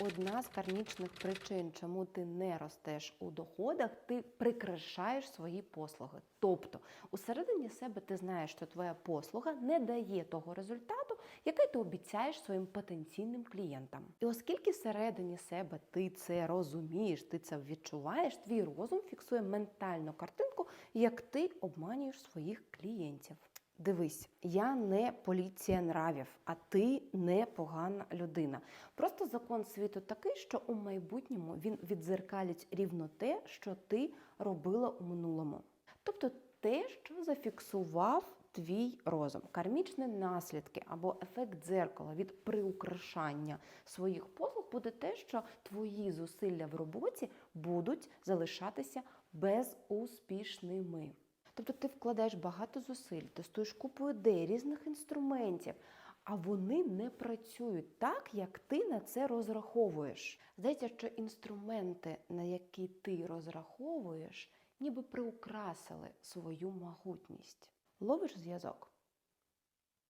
Одна з кармічних причин, чому ти не ростеш у доходах, ти прикрашаєш свої послуги. Тобто, усередині себе ти знаєш, що твоя послуга не дає того результату, який ти обіцяєш своїм потенційним клієнтам. І оскільки всередині себе ти це розумієш, ти це відчуваєш, твій розум фіксує ментальну картинку, як ти обманюєш своїх клієнтів. Дивись, я не поліція нравів, а ти не погана людина. Просто закон світу такий, що у майбутньому він відзеркалить рівно те, що ти робила у минулому. Тобто те, що зафіксував твій розум, кармічні наслідки або ефект дзеркала від приукрашання своїх послуг буде те, що твої зусилля в роботі будуть залишатися безуспішними. Тобто ти вкладаєш багато зусиль, тестуєш купу ідей, різних інструментів, а вони не працюють так, як ти на це розраховуєш. Здається, що інструменти, на які ти розраховуєш, ніби приукрасили свою могутність. Ловиш зв'язок?